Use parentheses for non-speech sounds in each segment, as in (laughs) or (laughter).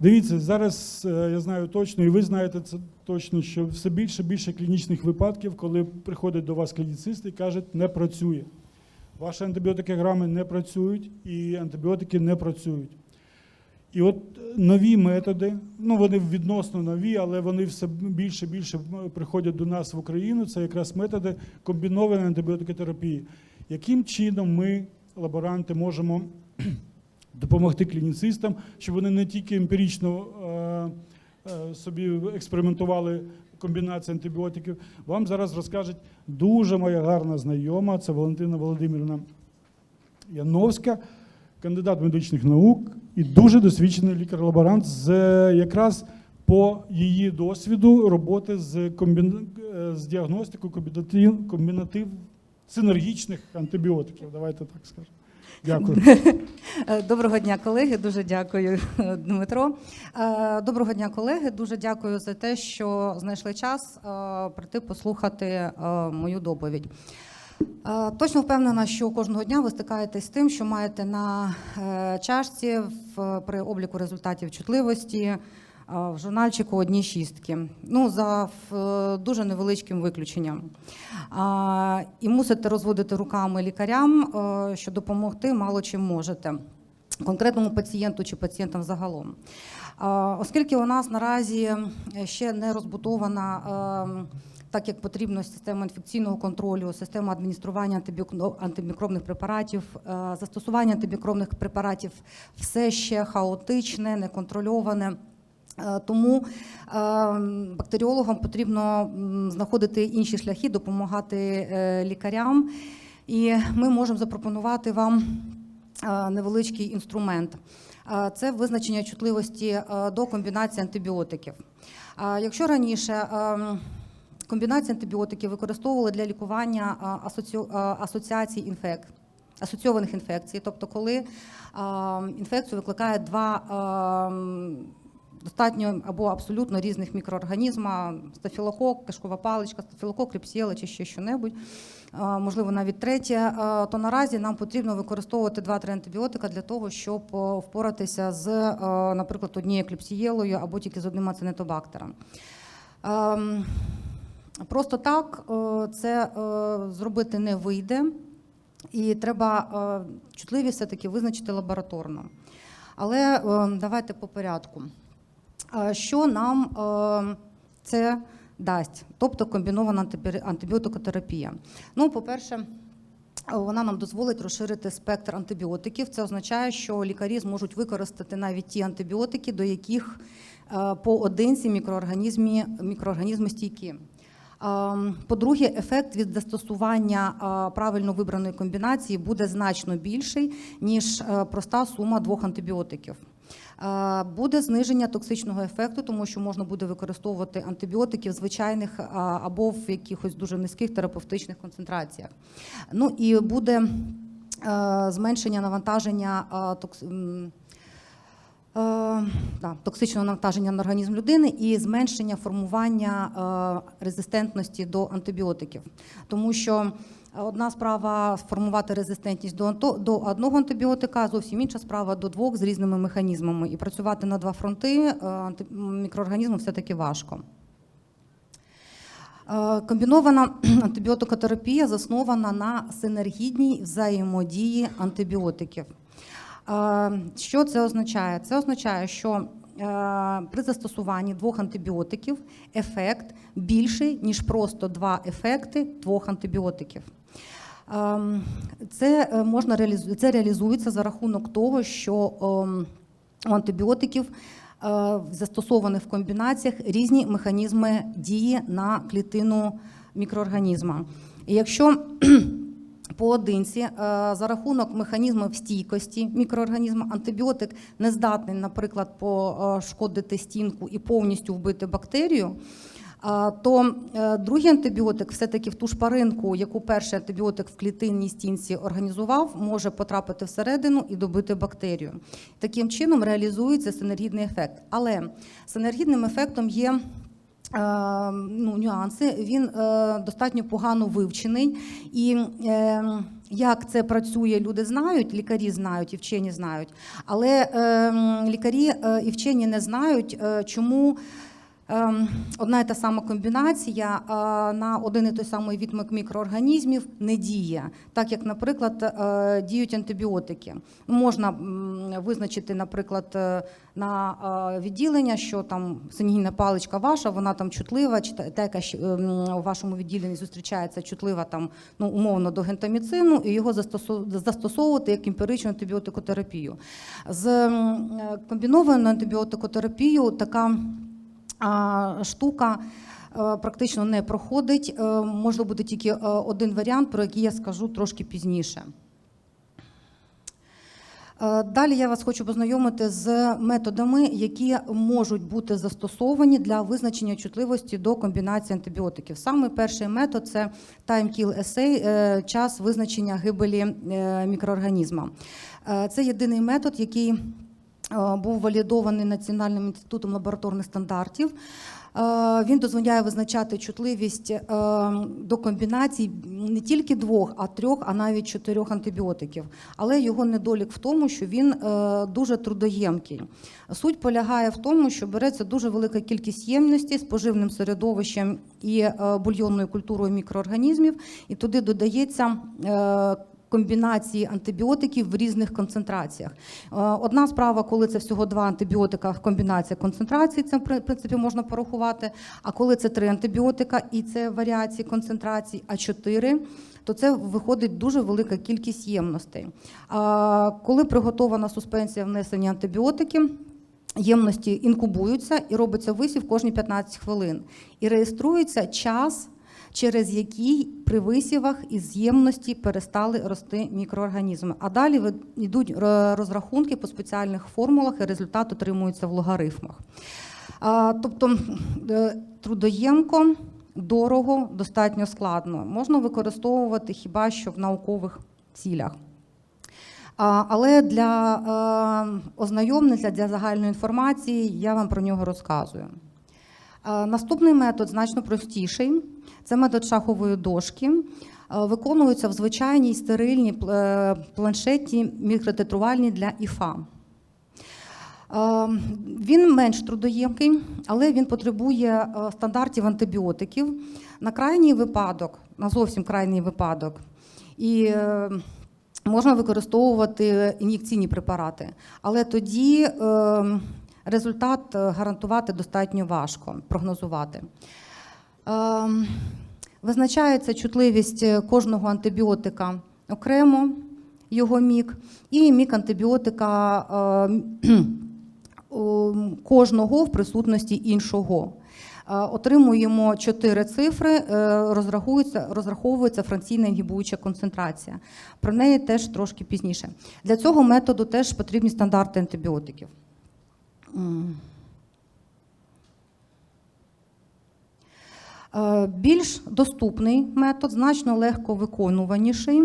Дивіться, зараз е, я знаю точно, і ви знаєте це точно, що все більше і більше клінічних випадків, коли приходить до вас клініцист і кажуть, не працює. Ваші антибіотикограми не працюють і антибіотики не працюють. І от нові методи, ну вони відносно нові, але вони все більше і більше приходять до нас в Україну. Це якраз методи комбінованої антибіотикотерапії. Яким чином ми, лаборанти, можемо допомогти клініцистам, щоб вони не тільки емпірично е, е, собі експериментували комбінації антибіотиків. Вам зараз розкажуть дуже моя гарна знайома, це Валентина Володимирівна Яновська, кандидат медичних наук і дуже досвідчений лікар-лаборант з е, якраз по її досвіду роботи з, комбін... з діагностикою комбінатив... комбінатив синергічних антибіотиків. Давайте так скажемо. Дякую. (laughs) Е, Доброго дня, колеги. Дуже дякую, Дмитро. Е, Доброго дня, колеги. Дуже дякую за те, що знайшли час е, прийти послухати е, мою доповідь. Е, Точно впевнена, що кожного дня ви стикаєтесь з тим, що маєте на е, чашці в, при обліку результатів чутливості е, в журнальчику одні шістки. Ну, за дуже невеличким виключенням. І мусите розводити руками лікарям, е, що допомогти мало чим можете конкретному пацієнту чи пацієнтам загалом. Оскільки у нас наразі ще не розбудована ем, так як потрібно система інфекційного контролю, система адміністрування антимікробних препаратів, е, застосування антимікробних препаратів все ще хаотичне, неконтрольоване. Е, Тому е, бактеріологам потрібно знаходити інші шляхи, допомагати е, лікарям. І ми можемо запропонувати вам невеличкий інструмент. Це визначення чутливості до комбінації антибіотиків. Якщо раніше комбінації антибіотиків використовували для лікування асоціацій інфек... асоційованих інфекцій, тобто коли інфекцію викликає два достатньо або абсолютно різних мікроорганізма, стафілокок, кишкова паличка, стафілокок, кріпсіела чи ще що-небудь, можливо, навіть третє, то наразі нам потрібно використовувати 2-3 антибіотика для того, щоб е, впоратися з, е, наприклад, однією кліпсієлою або тільки з одним ацинетобактером. Ем, Просто так е, це зробити не вийде, і треба чутливість все-таки визначити лабораторно. Але е, давайте по порядку. Е, Що нам е, це дасть? Тобто комбінована антибіотикотерапія. Ну, по-перше, вона нам дозволить розширити спектр антибіотиків. Це означає, що лікарі зможуть використати навіть ті антибіотики, до яких е, поодинці мікроорганізмі, мікроорганізми стійкі. По-друге, ефект від застосування правильно вибраної комбінації буде значно більший, ніж проста сума двох антибіотиків. Е, Буде зниження токсичного ефекту, тому що можна буде використовувати антибіотики в звичайних або в якихось дуже низьких терапевтичних концентраціях. Ну і буде е, зменшення навантаження е, Е, токсичного навантаження на організм людини і зменшення формування е, резистентності до антибіотиків. Тому що одна справа сформувати резистентність до, до одного антибіотика, зовсім інша справа до двох з різними механізмами. І працювати на два фронти е, мікроорганізму все-таки важко. Е, Комбінована (clears throat) антибіотикотерапія заснована на синергідній взаємодії антибіотиків. Е, Що це означає? Це означає, що при застосуванні двох антибіотиків ефект більший, ніж просто два ефекти двох антибіотиків. Ем, Це е, можна реалізу... це реалізується за рахунок того, що ем, у антибіотиків е, застосованих в комбінаціях різні механізми дії на клітину мікроорганізма. І якщо (clears throat) поодинці е, за рахунок механізмів стійкості мікроорганізму антибіотик не здатний, наприклад, пошкодити стінку і повністю вбити бактерію. То е, другий антибіотик, все-таки в ту шпаринку, яку перший антибіотик в клітинній стінці організував, може потрапити всередину і добити бактерію. Таким чином реалізується синергідний ефект. Але синергідним ефектом є е, ну, нюанси. Він е, достатньо погано вивчений. І як це працює, люди знають, лікарі знають і вчені знають. Але е, лікарі і вчені не знають, чому. Ем, Одна і та сама комбінація е, на один і той самий від мик- мікроорганізмів не діє, так як, наприклад, е, діють антибіотики. Можна визначити, наприклад, е, на відділення, що там синігінна паличка ваша, вона там чутлива, чи та, яка ем, у вашому відділенні зустрічається чутлива там ну умовно до гентаміцину, і його застосовувати як емпіричну антибіотикотерапію. З комбінованою антибіотикотерапією така штука е, практично не проходить. Е, Може бути тільки е, один варіант, про який я скажу трошки пізніше. Далі я вас хочу познайомити з методами, які можуть бути застосовані для визначення чутливості до комбінації антибіотиків. Саме перший метод це time kill assay, час визначення гибелі мікроорганізма. Це єдиний метод, який був валідований Національним інститутом лабораторних стандартів. Е, Він дозволяє визначати чутливість е, до комбінацій не тільки двох, а трьох, а навіть чотирьох антибіотиків. Але його недолік в тому, що він е, дуже трудоємкий. Суть полягає в тому, що береться дуже велика кількість ємності з поживним середовищем і е, бульйонною культурою мікроорганізмів, і туди додається. Комбінації антибіотиків в різних концентраціях. Е, Одна справа, коли це всього два антибіотика, комбінація концентрацій, це в принципі можна порахувати. А коли це три антибіотика і це варіації концентрацій, а чотири, то це виходить дуже велика кількість ємностей. А коли приготована суспенсія внесення антибіотиків, ємності інкубуються і робиться висів кожні 15 хвилин. І реєструється час, через який при висівах із ємності перестали рости мікроорганізми. А далі йдуть розрахунки по спеціальних формулах, і результат отримується в логарифмах. Тобто е, трудоємко, дорого, достатньо складно. Можна використовувати хіба що в наукових цілях. Але для е, ознайомлення, для загальної інформації я вам про нього розказую. Е, Наступний метод значно простіший. Це метод шахової дошки. Е, Виконується в звичайній стерильній е, планшеті мікротитрувальній для ІФА. Він менш трудоємкий, але він потребує стандартів антибіотиків. На крайній випадок, на зовсім крайній випадок, і можна використовувати ін'єкційні препарати. Але тоді результат е, гарантувати достатньо важко прогнозувати. Е, Визначається чутливість е, кожного антибіотика окремо, його мік, і мік антибіотика е, (clears throat) кожного в присутності іншого. Отримуємо чотири цифри, розраховується, розраховується фракційна інгібуюча концентрація. Про неї теж трошки пізніше. Для цього методу теж потрібні стандарти антибіотиків. Е, Більш доступний метод, значно легко виконуваніший,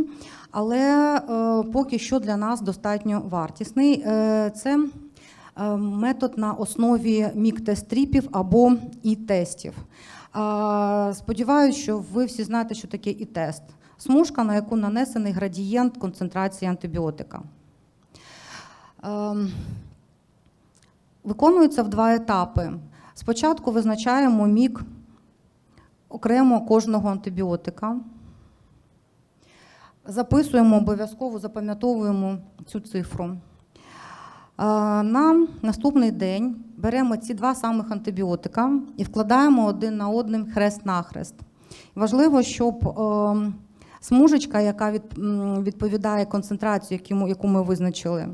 але е, поки що для нас достатньо вартісний. Е, Це метод на основі мік-тест-тріпів або і-тестів. Сподіваюсь, що ви всі знаєте, що таке і-тест. Смужка, на яку нанесений градієнт концентрації антибіотика. Виконується в два етапи. Спочатку визначаємо мік окремо кожного антибіотика. Записуємо обов'язково, запам'ятовуємо цю цифру. Е, На наступний день беремо ці два самих антибіотика і вкладаємо один на одним хрест-нахрест. Важливо, щоб е, смужечка, яка відповідає концентрації, яку ми- визначили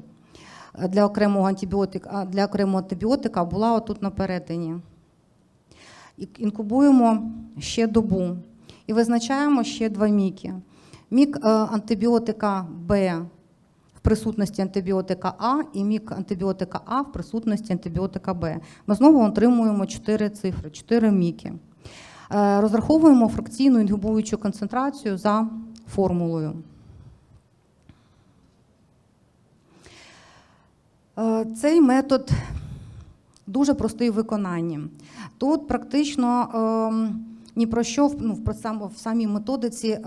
для окремого антибіотика, для окремого антибіотика, була отут на перетині. Інкубуємо ще добу і визначаємо ще два міки. Мік е, антибіотика Б в присутності антибіотика А і мік антибіотика А в присутності антибіотика Б. Ми знову отримуємо чотири цифри, чотири міки. Е, Розраховуємо фракційну інгібуючу концентрацію за формулою. Цей метод дуже простий в виконанні. Тут практично ем, ні про що ну, в, в самій методиці е,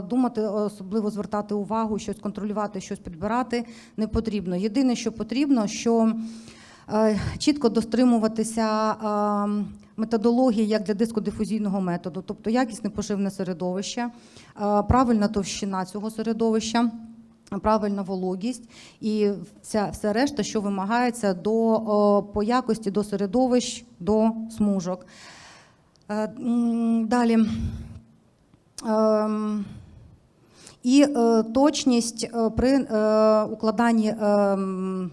думати, особливо звертати увагу, щось контролювати, щось підбирати не потрібно. Єдине, що потрібно, що е, чітко достримуватися е, методології як для дискодифузійного методу, тобто якісне поживне середовище, е, правильна товщина цього середовища. Правильна вологість і вся все решта, що вимагається до по якості до середовищ, до смужок. Е, Далі. Ем, І е, точність е, при укладанні ем,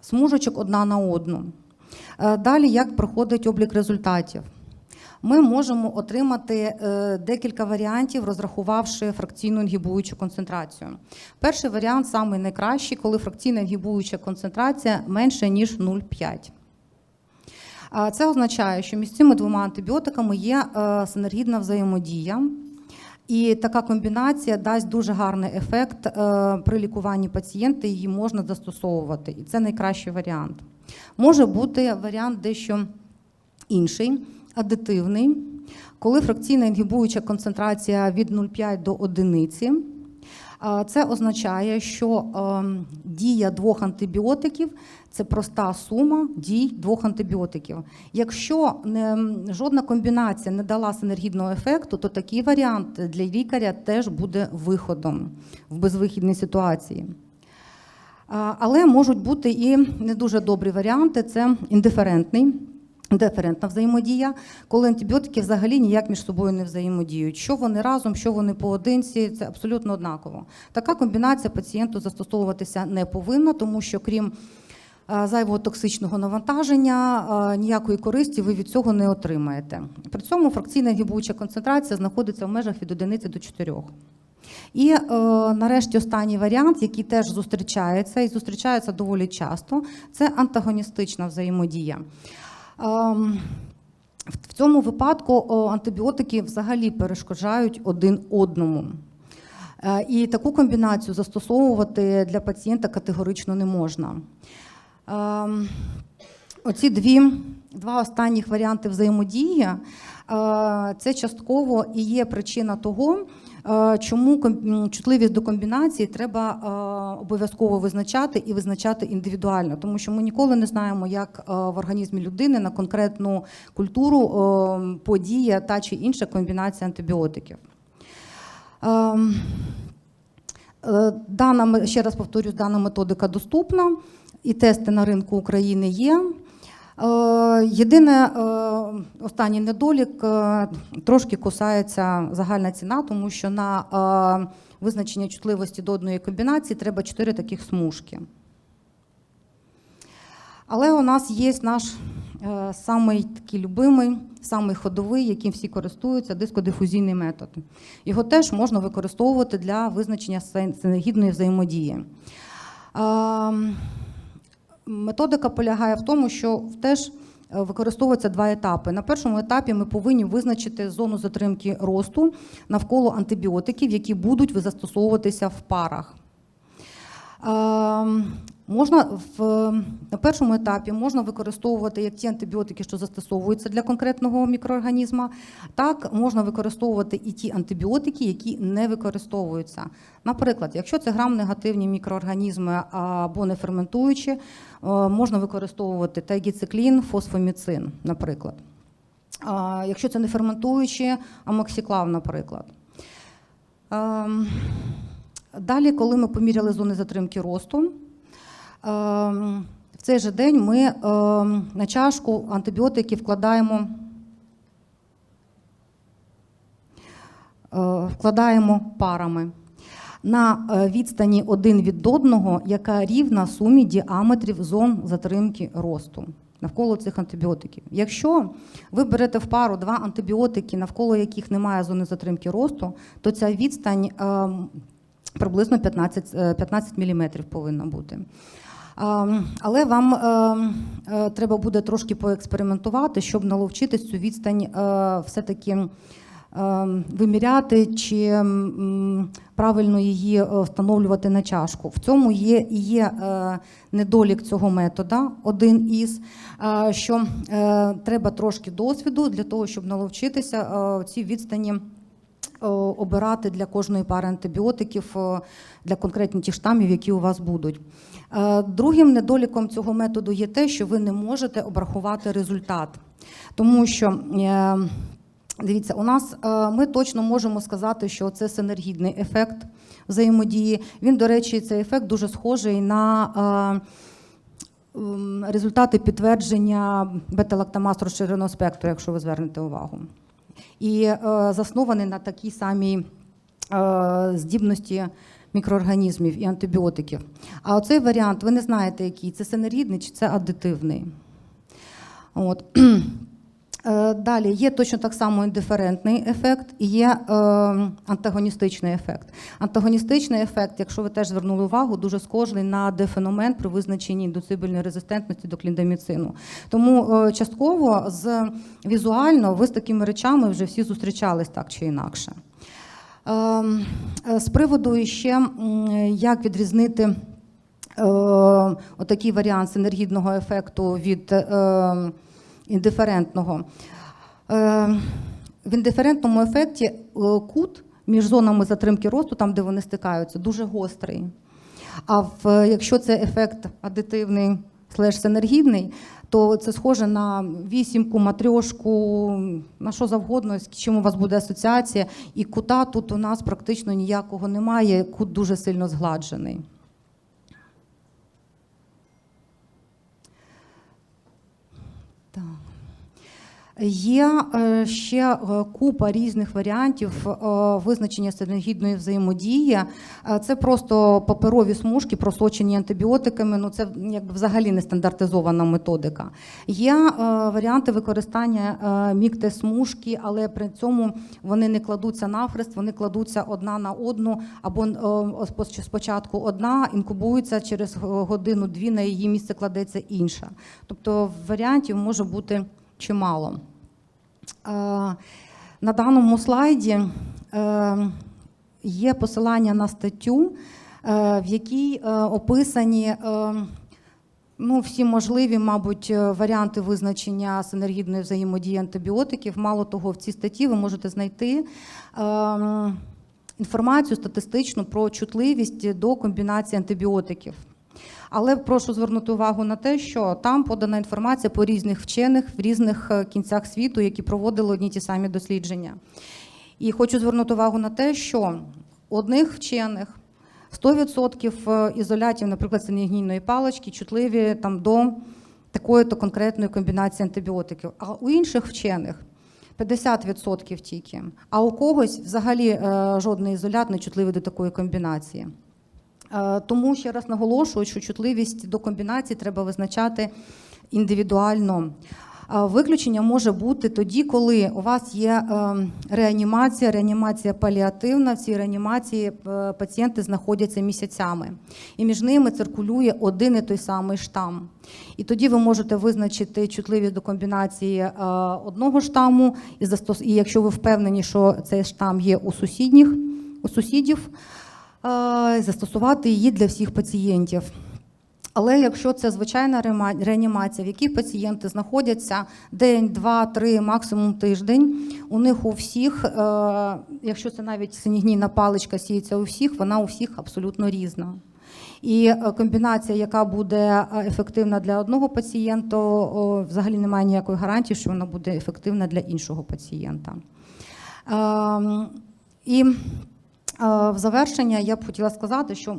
смужечок одна на одну. Далі, як проходить облік результатів? Ми можемо отримати е, декілька варіантів, розрахувавши фракційну інгібуючу концентрацію. Перший варіант самий найкращий, коли фракційна інгібуюча концентрація менше ніж 0,5. Це означає, що між цими двома антибіотиками є е, синергідна взаємодія. І така комбінація дасть дуже гарний ефект е, при лікуванні пацієнта, її можна застосовувати. І це найкращий варіант. Може бути варіант дещо інший, адитивний, коли фракційна інгібуюча концентрація від 0,5 до 1. Це означає, що ем, дія двох антибіотиків це проста сума дій двох антибіотиків. Якщо не, жодна комбінація не дала синергідного ефекту, то такий варіант для лікаря теж буде виходом в безвихідній ситуації. Але можуть бути і не дуже добрі варіанти це індиферентний. Індиферентна взаємодія, коли антибіотики взагалі ніяк між собою не взаємодіють. Що вони разом, що вони поодинці, це абсолютно однаково. Така комбінація пацієнту застосовуватися не повинна, тому що крім е, зайвого токсичного навантаження, е, ніякої користі ви від цього не отримаєте. При цьому фракційна гібуча концентрація знаходиться в межах від 1 до 4. І е, нарешті останній варіант, який теж зустрічається і зустрічається доволі часто, це антагоністична взаємодія. Ем, в цьому випадку антибіотики взагалі перешкоджають один одному. Е, І таку комбінацію застосовувати для пацієнта категорично не можна. Оці дві, два останніх варіанти взаємодії е, це частково і є причина того, е, чому чутливість до комбінації треба е, обов'язково визначати і визначати індивідуально, тому що ми ніколи не знаємо, як в організмі людини на конкретну культуру подіє та чи інша комбінація антибіотиків. Ем, Дана, ще раз повторюсь, дана методика доступна, і тести на ринку України є. Е, Єдине, е, останній недолік е, трошки кусається загальна ціна, тому що на визначення чутливості до одної комбінації треба 4 таких смужки. Але у нас є наш самий такий любимий, самий ходовий, яким всі користуються, дискодифузійний метод. Його теж можна використовувати для визначення син- синергідної взаємодії. Ем, Методика полягає в тому, що теж е, використовуються два етапи. На першому етапі ми повинні визначити зону затримки росту навколо антибіотиків, які будуть застосовуватися в парах. Можна в на першому етапі можна використовувати як ті антибіотики, що застосовуються для конкретного мікроорганізму, так можна використовувати і ті антибіотики, які не використовуються. Наприклад, якщо це грам-негативні мікроорганізми або неферментуючі, е, можна використовувати тайгіциклін, фосфоміцин, наприклад. Якщо це не ферментуючі, амоксиклав, наприклад. Ем, Далі, коли ми поміряли зони затримки росту, в цей же день ми ем, на чашку антибіотики вкладаємо, е, вкладаємо парами на е, відстані один від одного, яка рівна сумі діаметрів зон затримки росту навколо цих антибіотиків. Якщо ви берете в пару два антибіотики, навколо яких немає зони затримки росту, то ця відстань ем, приблизно 15, е, 15 мм повинна бути. Ем, Але вам ем, е, треба буде трошки поекспериментувати, щоб наловчитись цю відстань е, все-таки ем, виміряти чи правильно її е, встановлювати на чашку. В цьому є і є недолік цього метода, один із що треба трошки досвіду для того, щоб наловчитися ці відстані обирати для кожної пари антибіотиків е, для конкретних тих штамів, які у вас будуть. Е, Другим недоліком цього методу є те, що ви не можете обрахувати результат, тому що. е, Дивіться, у нас е, ми точно можемо сказати, що це синергідний ефект взаємодії. Він, до речі, цей ефект дуже схожий на е, результати підтвердження бета-лактамаз розширеного спектру, якщо ви звернете увагу. І е, заснований на такій самій е, здібності мікроорганізмів і антибіотиків. А оцей варіант, ви не знаєте, який це синерідний чи це аддитивний. От. (clears throat) Е, Далі є точно так само індиферентний ефект і є е, антагоністичний ефект. Антагоністичний ефект, якщо ви теж звернули увагу, дуже схожий на дефеномен при визначенні індуцибельної резистентності до кліндаміцину. Тому е, частково з візуально ви з такими речами вже всі зустрічались так чи інакше. Ем, З приводу ще як відрізнити отакий варіант синергідного ефекту від індиферентного. Е, В індиферентному ефекті е, кут між зонами затримки росту, там де вони стикаються, дуже гострий. А в, якщо це ефект адитивний слеш синергідний, то це схоже на вісімку, матрьошку, на що завгодно, з чим у вас буде асоціація. І кута тут у нас практично ніякого немає, кут дуже сильно згладжений. Так. Є е, ще е, купа різних варіантів е, визначення синергідної взаємодії. Це просто паперові смужки, просочені антибіотиками. Ну це якби взагалі не стандартизована методика. Є варіанти використання мікте-смужки, але при цьому вони не кладуться навхрест, вони кладуться одна на одну, або спочатку одна інкубується через годину-дві, на її місце кладеться інша. Тобто варіантів може бути чимало. Е, На даному слайді е, є посилання на статтю, е, в якій описані ну, всі можливі, мабуть, варіанти визначення синергідної взаємодії антибіотиків. Мало того, в цій статті ви можете знайти. Інформацію статистичну про чутливість до комбінації антибіотиків. Але прошу звернути увагу на те, що там подана інформація по різних вчених в різних е, кінцях світу, які проводили одні ті самі дослідження. І хочу звернути увагу на те, що одних вчених 100% ізолятів, наприклад, синігнійної палички, чутливі там, до такої-то конкретної комбінації антибіотиків. А у інших вчених 50% тільки. А у когось взагалі е, жодний ізолят не чутливий до такої комбінації. Е, Тому ще раз наголошую, що чутливість до комбінацій треба визначати індивідуально. Е, Виключення може бути тоді, коли у вас є е, реанімація, реанімація паліативна. В цій реанімації пацієнти знаходяться місяцями, і між ними циркулює один і той самий штам. І тоді ви можете визначити чутливість до комбінації одного штаму, і якщо ви впевнені, що цей штам є у сусідніх, у сусідів, застосувати її для всіх пацієнтів. Але якщо це звичайна реанімація, в якій пацієнти знаходяться день, два, три, максимум тиждень, у них у всіх, е, якщо це навіть синігнійна паличка сіється у всіх, вона у всіх абсолютно різна. І е, комбінація, яка буде е, ефективна для одного пацієнта, взагалі немає ніякої гарантії, що вона буде ефективна для іншого пацієнта. Ем, І е, в завершення я б хотіла сказати, що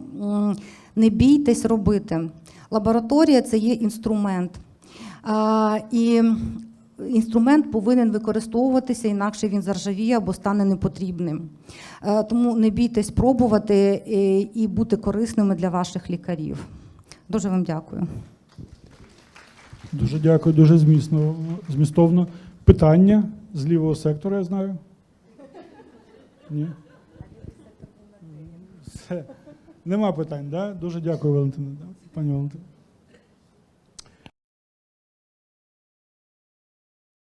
не бійтесь робити. Лабораторія це є інструмент. Е, І інструмент повинен використовуватися, інакше він заржавіє або стане непотрібним. Е, Тому не бійтесь пробувати е, і бути корисними для ваших лікарів. Дуже вам дякую. Дуже дякую, дуже змісно, змістовно. Питання з лівого сектора, я знаю. Ні? Все. Нема питань, да? Дуже дякую, Валентина. Пані Валентина.